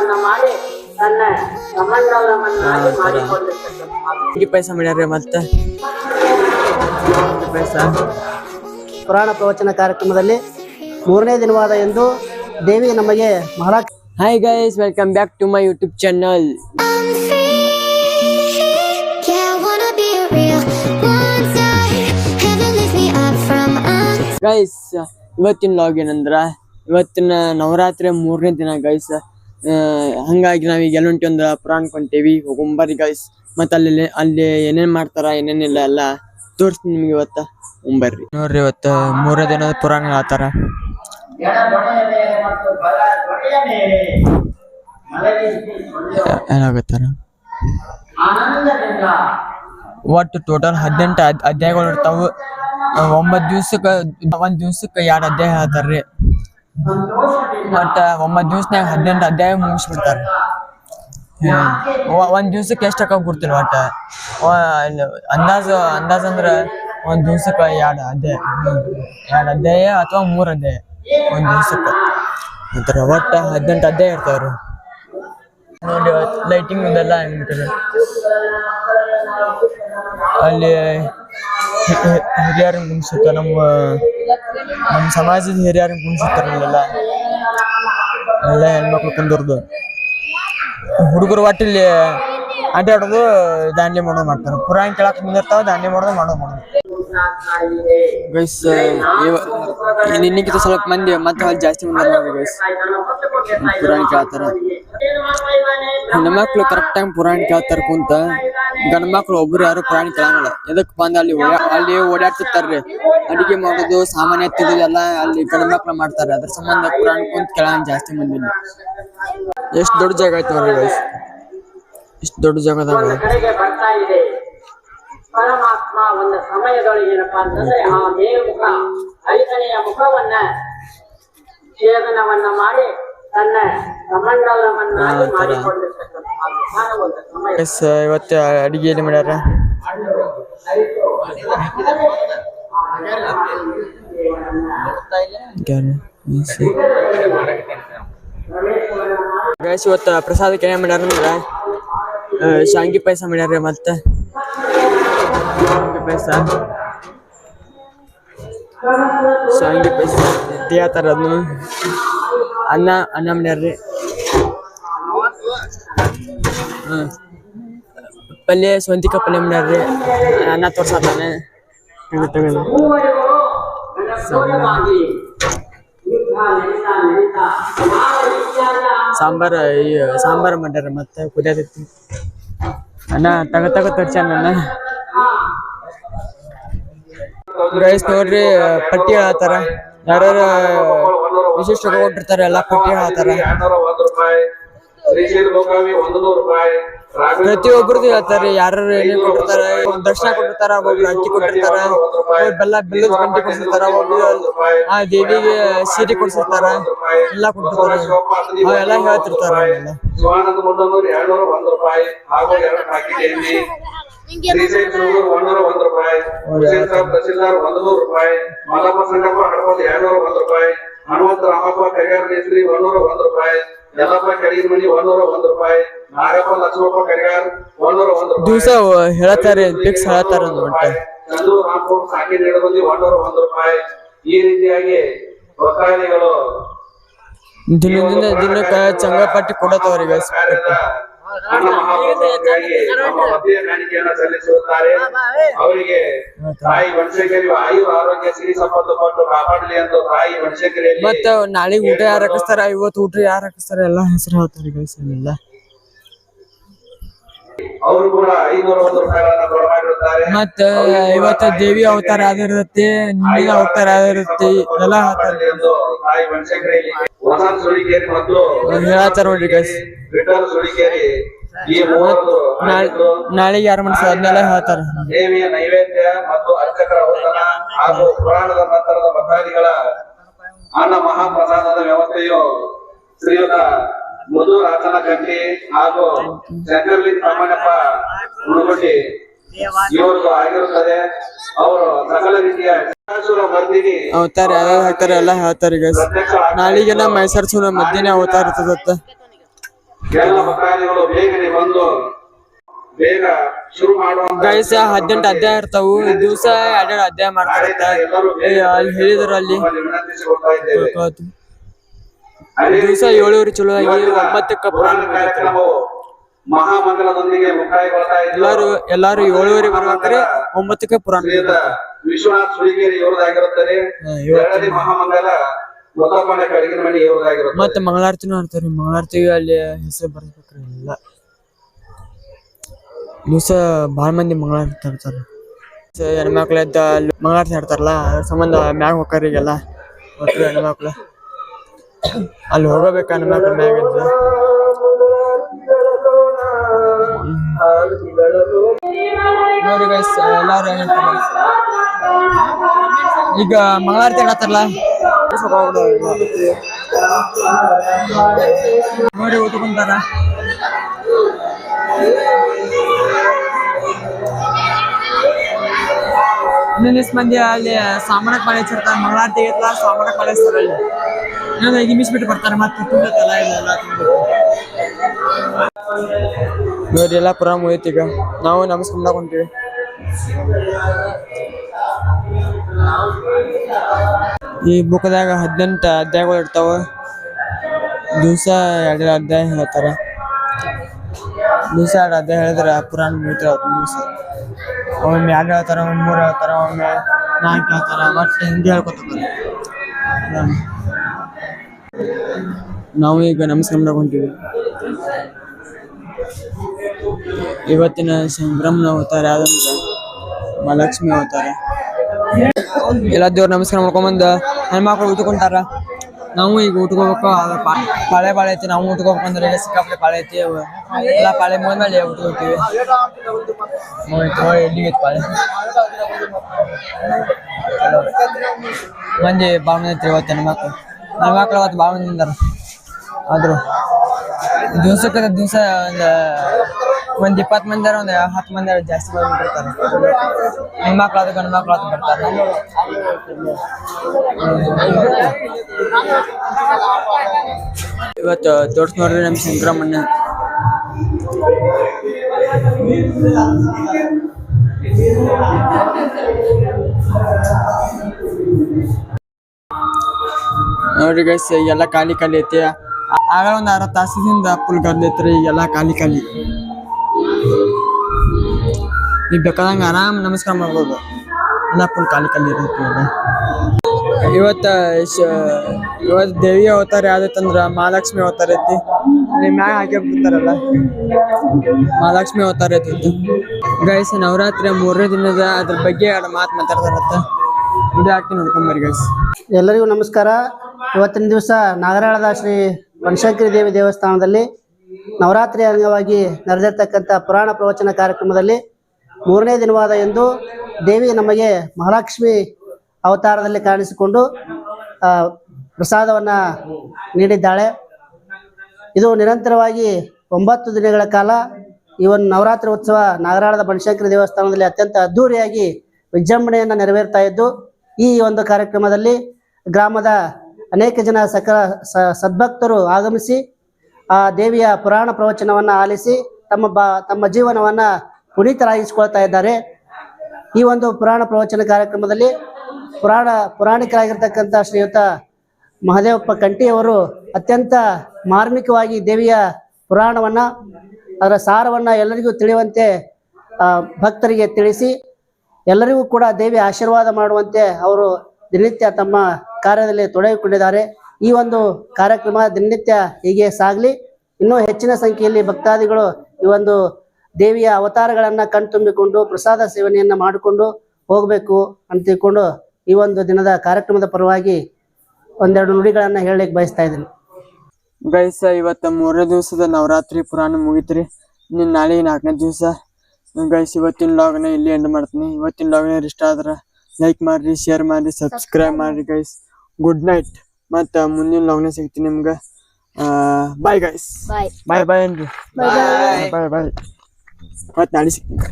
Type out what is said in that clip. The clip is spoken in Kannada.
ಸೇದನವನ್ನ ಮಾಡಿ ತನ್ನ ಕಮಂಡಲವನ್ನಾಗಿ ಮಾಡಿಕೊಂಡಿರ್ತಕ್ಕಂಥ ಈ ಪೈಸಾ ಮಾಡ್ಯಾರ ಮತ್ತೆ? ಪೈಸಾ ಪುರಾಣ ಪ್ರವಚನ ಕಾರ್ಯಕ್ರಮದಲ್ಲಿ ಮೂರನೇ ದಿನವಾದ ಎಂದು ದೇವಿ ನಮಗೆ Maharaj hi guys welcome back to my YouTube channel. Guys ಇವತ್ತಿನ ಲಾಗ್ ಏನಂದ್ರ? ಇವತ್ತಿನ ನವರಾತ್ರಿ ಮೂರನೇ ದಿನ ಗೈಸ್ ಹಂಗಾಗಿ ನಾವೀಗ ಎಲ್ಲೊಂಟಿ ಒಂದು ಪುರಾಣ ಹೊಂಟೇವಿ. ಹೋಗೊಂಬರ್ರಿ ಗೈಸ್ ಮತ್ತೆ ಅಲ್ಲಿ ಅಲ್ಲಿ ಏನೇನ್ ಮಾಡ್ತಾರ, ಏನೇನಿಲ್ಲ ಎಲ್ಲ ತೋರಿಸ್ತೀನಿ ನಿಮ್ಗೆ ಇವತ್ತ. ಹೊಂಬರ್ರಿ ನೋಡ್ರಿ ಇವತ್ತ ಮೂರೇ ದಿನ ಪುರಾಣ ಹೇಳ್ತಾರ. ಏನಾಗತ್ತಾರ? ಒಟ್ಟು ಟೋಟಲ್ ಹದಿನೆಂಟು ಅಧ್ಯಾಯಗಳು ಇರ್ತಾವ. ಒಂಬತ್ತು ದಿವ್ಸಕ್ಕೆ ಒಂದ್ ದಿವ್ಸಕ್ಕೆ ಎರಡು ಅಧ್ಯಾಯ ಹೇಳ್ತಾರ್ರಿ. ಸಂತೋಷದಿಂದ ಒಟ್ಟ ಒಂಬತ್ತು ದಿವ್ಸನ್ಯಾಗ ಹದಿನೆಂಟು ಅಧ್ಯಾಯ ಮುಗಿಸ್ಬಿಡ್ತಾರೆ. ಒಂದ್ ದಿವ್ಸಕ್ಕೆ ಎಷ್ಟು ಅಕ್ಕ ಕೊಡ್ತಿಲ್ಲ ಒಟ್ಟ? ಅಂದಾಜು, ಅಂದಾಜ್ ಅಂದ್ರ ಒಂದ್ ದಿವ್ಸಕ್ಕೆ ಎರಡು ಅಧ್ಯಾಯ ಎರಡು ಅಧ್ಯಾಯ ಅಥವಾ ಮೂರ್ ಅಧ್ಯಾಯ ಒಂದ್ ದಿವ್ಸಕ್ಕೆ. ಅಂತಾರ ಒಟ್ಟ ಹದಿನೆಂಟು ಅಧ್ಯಾಯ ಇರ್ತಾವ್ರು ನೋಡಿ ಲೈಟಿಂಗ್ ಇದೆಲ್ಲ ಹೆಂಗಿರ್ತದೆ. ಅಲ್ಲಿ ಹಿ- ಮುಗಿಸುತ್ತ ನಮ್ಮ ನಮ್ಮ ಸಮಾಜದ ಹಿರಿಯರನ್ನ ಕುಣಿಸುತ್ತಾರಲ್ಲ ಎಲ್ಲ ಹೆಣ್ಮಕ್ಳು ಕುಂದರ್ದು ಹುಡುಗರು ಒಟ್ಟಿಲ್ಲಿ ಅಡ್ಡಾಡೋದು ದಾಂಡ್ಲಿ ಮಾಡೋದು ಮಾಡ್ತಾರೆ. ಪುರಾಣ ಕೇಳಕ್ ಮುಂದಿರ್ತಾವ, ದಾಂಡ್ಲಿ ಮಾಡೋದು ಮಾಡೋದು ಮಾಡೋದು ಗೈಸ್ ನಿನ್ನಕ್ಕಿಂತ ಸ್ವಲ್ಪ ಮಂದಿ ಮತ್ತೆ ಅಲ್ಲಿ ಜಾಸ್ತಿ ಮಂದಿ ನೋಡಿ ಪುರಾಣ ಕೇಳ್ತಾರ. ಹೆಣ್ಮಕ್ಳು ಕರೆಕ್ಟ್ ಟೈಮ್ ಪುರಾಣ ಕೇಳ್ತಾರ ಕುಂತ. ಗಂಡ ಮಕ್ಳು ಒಬ್ರು ಯಾರು ಪ್ರಾಣಿ ಕೇಳಂಗಿಲ್ಲ. ಎದಕ್ ಬಂದ್ ಅಲ್ಲಿ ಅಲ್ಲಿ ಓಡಾಡ್ತಿರ್ತಾರ್ರಿ ಅಡಿಗೆ ಮಾಡೋದು, ಸಾಮಾನ್ಯ ತಿನ್ನೋದು ಎಲ್ಲ ಅಲ್ಲಿ ಗಂಡ ಮಕ್ಳು ಮಾಡ್ತಾರೆ. ಅದ್ರ ಸಂಬಂಧ ಪುರಾಣ ಕುಂತ ಕೇಳಂಗ್ ಜಾಸ್ತಿ ಮಂದಿ ಎಷ್ಟ್ ದೊಡ್ಡ ಜಾಗ ಐತಿ ನೋಡ್ರಿ ಗೈಸ್ ಇಷ್ಟ ದೊಡ್ಡ ಜಾಗದಾಗ ಪರಮಾತ್ಮ ಒಂದು ಸಮಯದೊಳಗೆ ಏನಪ್ಪಾ ಅಂತಂದ್ರೆ ಆ ಮೇಲ್ಮುಖ ಐದನೆಯ ಮುಖವನ್ನ ಛೇದನವನ್ನ ಮಾಡಿ ಗೈಸ್ ಇವತ್ತು ಅಡಿಗೆ ಎಲ್ಲಿ ಮಾಡ್ಯಾರ? ಗೈಸ್ ಇವತ್ತು ಪ್ರಸಾದಕ್ಕೆ ಏನ್ ಮಾಡ್ಯಾರ ನಿಮ್ಗೆ? ಶಾಂಗಿ ಪಾಯಸ ಮಾಡ್ಯಾರ ಮತ್ತೆ? ಶಾಂಗಿ ಪಾಯಸ. ಶಾಂಗಿ ಪಾಯಸ. ಅದನ್ನು ಅನ್ನ ಅನ್ನ ಮಾಡ್ಯಾರ್ರಿ ಹ್ಮ್. ಪಲ್ಯ, ಸ್ವಂತಿಕ ಪಲ್ಯ ಮಾಡ್ಯಾರ್ರಿ ಅನ್ನ ತೋರ್ಸಾತಾನೆ ಸಾಂಬಾರ ಸಾಂಬಾರ ಮಾಡ್ಯಾರ ಮತ್ತೆ ಕುದಿಯತೈತಿ ಅನ್ನ ತಗ ತಗ ತರ್ಚಾನ ರೈಸ್ ನೋಡ್ರಿ, ಪಟ್ಟಿ ಹೇಳ್ತಾರ ಯಾರ್ಯಾರ ವಿಶಿಷ್ಟ ಕೊಟ್ಟಿರ್ತಾರೆ ಎಲ್ಲಾ ಪಟ್ಟಿ ಹೇಳ್ತಾರ ಪ್ರತಿಯೊಬ್ಬರದು ಹೇಳ್ತಾರೆ ಯಾರು ಏನೇನ್ ಕೊಟ್ಟಿರ್ತಾರೆ ದರ್ಶನ ಕೊಟ್ಟಿರ್ತಾರ ಒಬ್ರು ಅಕ್ಕಿ ಕೊಟ್ಟಿರ್ತಾರ ಬೆಲ್ಲ ಬೆಲ್ಲದ ಗಂಟೆ ಕೊಡ್ಸಿರ್ತಾರ ಒಬ್ರು ಆ ದೇವಿಗೆ ಸೀರೆ ಕೊಡ್ಸಿರ್ತಾರ ಎಲ್ಲ ಕೊಟ್ಟಿರ್ತಾರ ಅವೆಲ್ಲ ಹೇಳ್ತಿರ್ತಾರ ರೂಪಾಯಿ ಒಂದ್ ರೂಪಾಯಿ ಕುಶೇಶ್ವರ ತಹಸೀಲ್ದಾರ್ ಒಂದು ನೂರು ರೂಪಾಯಿ ಮಲ್ಲಪ್ಪ ಸಂಗಪ್ಪ ಹಡಪಲ್ಲಿ ಎರಡ್ನೂರ ಒಂದ್ ರೂಪಾಯಿ ಹನುಮಂತ ರಾಮಪ್ಪ ಕರಿಗಾರ ಮೇಸ್ತ್ರಿ ಒಂದೂರ ಒಂದ್ ರೂಪಾಯಿ. ಯಲ್ಲಪ್ಪ ಕರಿಗಿನ ಮನಿ ಒಂದೂರ ಒಂದ್ ರೂಪಾಯಿ. ನಾಗಪ್ಪ ಲಕ್ಷ್ಮಪ್ಪ ಕರಿಗಾರ ಒಂದೂರ ಒಂದ್ ರೂಪಾಯಿ. ದಿವಸ ಹೇಳ್ತಾರೆ ಫಿಕ್ಸ್ ಒಂದ್ ರೂಪಾಯಿ. ಚಂದ್ರು ರಾಮಪುರ ಸಾಕಿ ನೀಡಬಂದಿ ಒಂದೂರ ಒಂದ್ ರೂಪಾಯಿ. ಈ ರೀತಿಯಾಗಿ ಭಕ್ತಾದಿಗಳು ದಿನದಿಂದ ದಿನಕ್ಕ ಚಂಗಪಟ್ಟಿ ಕೊಡತ್ತವ್ರಿ ಗೈಸ್ ಕಾಣಿಕೆಯನ್ನ ಸಲ್ಲಿಸುತ್ತಾರೆ. ಅವರಿಗೆ ತಾಯಿ ಬನಶಂಕರಿ ಆಯು ಆರೋಗ್ಯ ಸಿರಿ ಸಂಪತ್ತು ಕೊಟ್ಟು ಕಾಪಾಡಲಿ ಎಂದು ತಾಯಿ ಬಣಶೇಖರಿ ಮತ್ತ ನಾಳೆ ಊಟ ಯಾರು ಹಾಕಿಸ್ತಾರ? ಇವತ್ತು ಊಟ ಯಾರು ಹಾಕಿಸ್ತಾರ? ಎಲ್ಲಾ ಹೆಸರು ಹೇಳ್ತಾರೆ ಗೈಸ್ ಎಲ್ಲ ಅವರು ಕೂಡ ಐನೂರ ಒಂದು ರೂಪಾಯಿಗಳನ್ನ ಕೊಡಮಾಡಿರುತ್ತಾರೆ ಮತ್ತ ಇವತ್ತು ದೇವಿ ಅವತಾರ ಆಗಿರುತ್ತೆ ನಿನ್ನೆ ಅವತಾರ ಆಗಿರುತ್ತೆ ಎಲ್ಲ ಹೇಳ್ತಾರೆ ವಸಂತ ಸುಳಿಕೇರಿ ಮತ್ತು ಹೇಳ್ತಾರ ನೋಡ್ರಿ ಗೈಸ್ ವಿಠಲ್ ಸುಳಿಕೇರಿ ಈ ಮೂವತ್ತು ನಾಳೆ ಯಾರು ಮನಸ್ಸು ಅದನ್ನೆಲ್ಲ ಹೇಳ್ತಾರ. ದೇವಿಯ ನೈವೇದ್ಯ ಮತ್ತು ಅರ್ಚಕರ ಔತಣ ಹಾಗೂ ಪುರಾಣದ ನಂತರದ ಭಕ್ತಾದಿಗಳ ಅನ್ನ ಮಹಾಪ್ರಸಾದದ ವ್ಯವಸ್ಥೆಯು ಶ್ರೀಯುತ ಮಧು ರಾಚನ ಕಟ್ಟಿ ಹಾಗೂ ಚಂದ್ರಲಿ ಪ್ರಮಾಣಪ್ಪ ಮುಳುಗುಟ್ಟಿ ಇವ್ರದ್ದು ಆಗಿರುತ್ತದೆ ಅವರು ಸಕಲ ರೀತಿಯ ಶಿಕ್ಷಾಸುರ ಮರ್ದಿನಿ ಅವತಾರ ಯಾವ್ಯಾವ ಹಾಕ್ತಾರೆ ಎಲ್ಲ ಹೇಳ್ತಾರೆ ಗೈಸ್ ನಾಳಿಗೆಲ್ಲ ಮೈಸೂರು ಸುನ ಮಧ್ಯಾಹ್ನ ಅವತಾರ ಇರ್ತದತ್ತ ಎಲ್ಲ ಭಕ್ತಾದಿಗಳು ಬೇಗನೆ ಬಂದು ಬೇಗ ಶುರು ಮಾಡುವಂತ ಗೈಸ್ ಹದಿನೆಂಟು ಅಧ್ಯಾಯ ಇರ್ತಾವು. ದಿವಸ ಎರಡೆರಡು ಅಧ್ಯಾಯ ಮಾಡ್ತಾರತ್ತ ಅಲ್ಲಿ ಹೇಳಿದ್ರು ಅಲ್ಲಿ. ವಿನಂತಿಸಿಕೊಳ್ತಾ ಇದ್ದೇವೆ. ಅದೇ ದಿವಸ ಏಳುವರಿ ಚಲೋ ಆಗಿ ಒಂಬತ್ತಕ್ಕೆ ಪುರಾಣ ಪುರಾಣ ಕಾರ್ಯಕ್ರಮವು ಮಹಾಮಂಗಲದೊಂದಿಗೆ ಮುಕ್ತಾಯಗೊಳ್ತಾ ಇದ್ದಾರೆ ಎಲ್ಲಾರು ಎಲ್ಲಾರು ಏಳುವರೆ ಬರ್ಬೇಕ್ರಿ ಒಂಬತ್ತಕ್ಕೆ ಪುರಾಣ ವಿಶ್ವನಾಥ್ ಸುಳಿಗೇರಿ ಇವರದಾಗಿರುತ್ತದೆ ಎರಡನೇ ಮಹಾಮಂಗಲ ಮೊದಲನೇ ಕಡಿಗಿನ ಮನೆ ಇವರದಾಗಿರುತ್ತದೆ ಮತ್ತೆ ಮಂಗಳಾರತಿ ಆಡ್ತಾರ್ರಿ ಮಂಗಳಾರತಿ ಅಲ್ಲಿ ಹೆಸರು ಬರ್ಬೇಕ್ರಿ ಎಲ್ಲ. ದಿವಸ ಭಾಳ ಮಂದಿ ಮಂಗಳಾರತಿ ಆಡ್ತಾರೆ ಹೆಣ್ಮಕ್ಳು ಎದ್ದ ಅಲ್ಲಿ ಮಂಗಳಾರತಿ ಆಡ್ತಾರಲ್ಲ ಅದ್ರ ಸಂಬಂಧ ಮ್ಯಾಗ ಹೋಗ್ತಾರಿಗೆಲ್ಲ ಒಟ್ಟು ಹೆಣ್ಮಕ್ಳು. ಅಲ್ಲಿ ಹೋಗಬೇಕು ಹೆಣ್ಮಕ್ಳು ಮ್ಯಾಗ ನೋಡಿ ಗೈಸ್ ಎಲ್ಲಾರು ಹೇಳ್ತಾರೆ ಈಗ ಮಂಗಳಾರತಿ ಆಡತ್ತಾರಲ್ಲ ನೋಡಿ ಊಟಕೊಂತಾರ ಇನ್ನೊಂದಿಷ್ಟು ಮಂದಿ ಅಲ್ಲಿ ಸಾಮಾನಕ್ಕೆ ಪಾಳೆ ಹಚ್ಚಿರ್ತಾರೆ ಮಂಗಳಾರತಿ ಐತಲ್ಲ ಸಾಮಾನಕ್ಕೆ ಪಾಳೆ ಹಚ್ತಾರೆ ಅಲ್ಲಿ ಇನ್ನೊಂದು ಐದು ನಿಮಿಷ ಬಿಟ್ಟು ಬರ್ತಾರೆ ಮತ್ತೆ ತುಂಬೈತಲ್ಲ ಇದೆಲ್ಲ ತುಂಬಿಟ್ಟು. ನೋಡಿ ಎಲ್ಲ ಪುರ ಮುಗಿತು ಈಗ. ನಾವು ನಮಸ್ಕಾರ ಹೊಂತೀವಿ ಈ ಬುಕ್ದಾಗ ಹದಿನೆಂಟು ಅಧ್ಯಾಯಗಳು ಇರ್ತಾವ. ದಿವಸ ಎರಡು ಅಧ್ಯಾಯ ಹೇಳ್ತಾರ. ದಿವಸ ಎರಡು ಅಧ್ಯಾಯ ಹೇಳಿದ್ರೆ ಪುರಾಣ ಮುಗಿತ ದಿವಸ. ಒಮ್ಮೆ ಎರಡು ಹೇಳ್ತಾರ, ಒಮ್ಮೆ ಮೂರು ಹೇಳ್ತಾರ, ಒಮ್ಮೆ ನಾಲ್ಕು ಹೇಳ್ತಾರ, ಒಟ್ಟು ಹಿಂಗೆ ಹೇಳ್ಕೊತಾರೆ ನಾವು ಈಗ ನಮಸ್ಕಾರ ಹೊಂತೀವಿ ಇವತ್ತಿನ ಸಂಭ್ರಮನ ಅವತಾರ ಯಾವ್ದಂದ್ರೆ ಮಹಾಲಕ್ಷ್ಮಿ ಅವತಾರ. ಎಲ್ಲ ದೇವ್ರ ನಮಸ್ಕಾರ ಮಾಡ್ಕೊಂಬಂದು. ಹೆಣ್ಮಕ್ಳು ಉಟ್ಕೊಂತಾರ? ನಾವು ಈಗ ಊಟಕೋಬೇಕು ಅದು ಪಾಳೆ ಪಾಳೆ ಐತಿ, ನಾವು ಊಟಕೋಬೇಕಂದ್ರೆ ಎಲ್ಲ ಸಿಕ್ಕಾಪಟ್ಟೆ ಪಾಳೆ ಐತಿ. ಎಲ್ಲ ಪಾಳೆ ಮುಗಿದ್ಮೇಲೆ ಊಟಕೋತೀವಿ ಹೋಯ್ತು ಎಲ್ಲಿಗೆ ಪಾಳೆ? ಮಂದಿ ಭಾಳ ಮಂದಿ ಐತಿ ಇವತ್ತು ಹೆಣ್ಮಕ್ಳು ಮಕ್ಕಳು ಅವತ್ತು ಭಾಳ ಮಂದಿ ದಿವ್ಸಕ್ಕೆ ದಿವಸ ಒಂದು, ಒಂದ್ ಇಪ್ಪತ್ತು ಮಂದಿ ಒಂದು ಹತ್ತು ಮಂದಿ ಜಾಸ್ತಿ ಮಂದಿ ಬರ್ತಾರೆ. ಹೆಣ್ಮಕ್ಳು ಗಂಡು ಮಕ್ಳು ಬರ್ತಾರೆ. ಇವತ್ತು ತೋರ್ಸ್ ನೋಡ್ರಿ ನಮ್ಮ ಸಂಕ್ರಮಣ್ಣ ನೋಡ್ರಿ ಗೈಸ್ ಎಲ್ಲ ಖಾಲಿ ಖಾಲಿ ಐತಿ. ಆಗ ಒಂದು ಅರ್ಧ ತಾಸಿನಿಂದ ಫುಲ್ ಗದ್ಲ ಐತ್ರಿ ಈಗೆಲ್ಲ ಖಾಲಿ ಖಾಲಿ. ನೀವು ಬೇಕಾದಂಗೆ ಆರಾಮ್ ನಮಸ್ಕಾರ ಮಾಡ್ಬೋದು. ಎಲ್ಲ ಫುಲ್ ಖಾಲಿ ಖಾಲಿ ಇರುತ್ತೆ. ಇವತ್ತ ಇವತ್ತು ದೇವಿ ಅವತಾರ ಯಾವ್ದೈತಂದ್ರ ಮಹಾಲಕ್ಷ್ಮಿ ಅವತಾರ ಐತಿ. ನಿಮ್ ಮ್ಯಾಗ ಹಾಕಿ ಬಿಡ್ತಾರಲ್ಲ. ಮಹಾಲಕ್ಷ್ಮಿ ಅವತಾರ ಐತಿ ಗೈಸ್ ನವರಾತ್ರಿ ಮೂರನೇ ದಿನದ ಅದ್ರ ಬಗ್ಗೆ ಎರಡು ಮಾತು ಮಾತಾಡ್ತಾರತ್ತ ವಿಡಿಯೋ ಹಾಕ್ತೀನಿ ನೋಡ್ಕೊಂಬರಿ ಗೈಸ್ ಎಲ್ಲರಿಗೂ ನಮಸ್ಕಾರ. ಇವತ್ತಿನ ದಿವಸ ನಾಗರಾಳದ ಶ್ರೀ ಬನಶಂಕರಿ ದೇವಿ ದೇವಸ್ಥಾನದಲ್ಲಿ ನವರಾತ್ರಿ ಅಂಗವಾಗಿ ನಡೆದಿರ್ತಕ್ಕಂಥ ಪುರಾಣ ಪ್ರವಚನ ಕಾರ್ಯಕ್ರಮದಲ್ಲಿ ಮೂರನೇ ದಿನವಾದ ಎಂದು ದೇವಿ ನಮಗೆ ಮಹಾಲಕ್ಷ್ಮಿ ಅವತಾರದಲ್ಲಿ ಕಾಣಿಸಿಕೊಂಡು ಪ್ರಸಾದವನ್ನು ನೀಡಿದ್ದಾಳೆ. ಇದು ನಿರಂತರವಾಗಿ ಒಂಬತ್ತು ದಿನಗಳ ಕಾಲ ಈ ಒಂದು ನವರಾತ್ರಿ ಉತ್ಸವ ನಾಗರಾಳದ ಬನಶಂಕರಿ ದೇವಸ್ಥಾನದಲ್ಲಿ ಅತ್ಯಂತ ಅದ್ಧೂರಿಯಾಗಿ ವಿಜೃಂಭಣೆಯನ್ನು ನೆರವೇರ್ತಾ ಇದ್ದು, ಈ ಒಂದು ಕಾರ್ಯಕ್ರಮದಲ್ಲಿ ಗ್ರಾಮದ ಅನೇಕ ಜನ ಸಕಲ ಸ ಸದ್ಭಕ್ತರು ಆಗಮಿಸಿ ಆ ದೇವಿಯ ಪುರಾಣ ಪ್ರವಚನವನ್ನು ಆಲಿಸಿ ತಮ್ಮ ಬಾ ತಮ್ಮ ಜೀವನವನ್ನು ಪುನೀತರಾಗಿಸಿಕೊಳ್ತಾ ಇದ್ದಾರೆ. ಈ ಒಂದು ಪುರಾಣ ಪ್ರವಚನ ಕಾರ್ಯಕ್ರಮದಲ್ಲಿ ಪುರಾಣ ಪುರಾಣಿಕರಾಗಿರ್ತಕ್ಕಂಥ ಶ್ರೀಯುತ ಮಹದೇವಪ್ಪ ಕಂಠಿಯವರು ಅತ್ಯಂತ ಮಾರ್ಮಿಕವಾಗಿ ದೇವಿಯ ಪುರಾಣವನ್ನು, ಅದರ ಸಾರವನ್ನು ಎಲ್ಲರಿಗೂ ತಿಳಿಯುವಂತೆ ಭಕ್ತರಿಗೆ ತಿಳಿಸಿ ಎಲ್ಲರಿಗೂ ಕೂಡ ದೇವಿ ಆಶೀರ್ವಾದ ಮಾಡುವಂತೆ ಅವರು ದಿನನಿತ್ಯ ತಮ್ಮ ಕಾರ್ಯದಲ್ಲಿ ತೊಡಗಿಕೊಂಡಿದ್ದಾರೆ. ಈ ಒಂದು ಕಾರ್ಯಕ್ರಮ ದಿನನಿತ್ಯ ಹೀಗೆ ಸಾಗಲಿ. ಇನ್ನೂ ಹೆಚ್ಚಿನ ಸಂಖ್ಯೆಯಲ್ಲಿ ಭಕ್ತಾದಿಗಳು ಈ ಒಂದು ದೇವಿಯ ಅವತಾರಗಳನ್ನು ಕಣ್ತುಂಬಿಕೊಂಡು ಪ್ರಸಾದ ಸೇವನೆಯನ್ನು ಮಾಡಿಕೊಂಡು ಹೋಗಬೇಕು ಅಂತ ತಿಳ್ಕೊಂಡು ಈ ಒಂದು ದಿನದ ಕಾರ್ಯಕ್ರಮದ ಪರವಾಗಿ ಒಂದೆರಡು ನುಡಿಗಳನ್ನು ಹೇಳಲಿಕ್ಕೆ ಬಯಸ್ತಾ ಇದ್ದೀನಿ. ಗೈಸ, ಇವತ್ತ ಮೂರನೇ ದಿವಸದ ನವರಾತ್ರಿ ಪುರಾಣ ಮುಗಿತ್ರಿ. ಇನ್ನು ನಾಳೆ ನಾಲ್ಕನೇ ದಿವಸ. ಗೈಸ್, ಇವತ್ತಿನ ಲಾಗ್ನ ಇಲ್ಲಿ ಎಂಡ್ ಮಾಡ್ತೀನಿ. ಇವತ್ತಿನ ಲಾಗ್ನ ಇಷ್ಟ ಆದ್ರೆ ಲೈಕ್ ಮಾಡ್ರಿ ಶೇರ್ ಮಾಡ್ರಿ ಸಬ್ಸ್ಕ್ರೈಬ್ ಮಾಡ್ರಿ ಗೈಸ್. ಗುಡ್ ನೈಟ್ ಮತ್ತು ಮುಂದಿನ ಲಾಗ್ನ ಸಿಗ್ತೀನಿ ನಿಮ್ಗೆ ಬಾಯ್ ಗೈಸ್ Bye. ಬಾಯ್ ಬಾಯ್ ಅನ್ರಿ ಬಾಯ್ ಬಾಯ್ ಮತ್ತು ನಾಳೆ ಸಿಗ್ತೀನಿ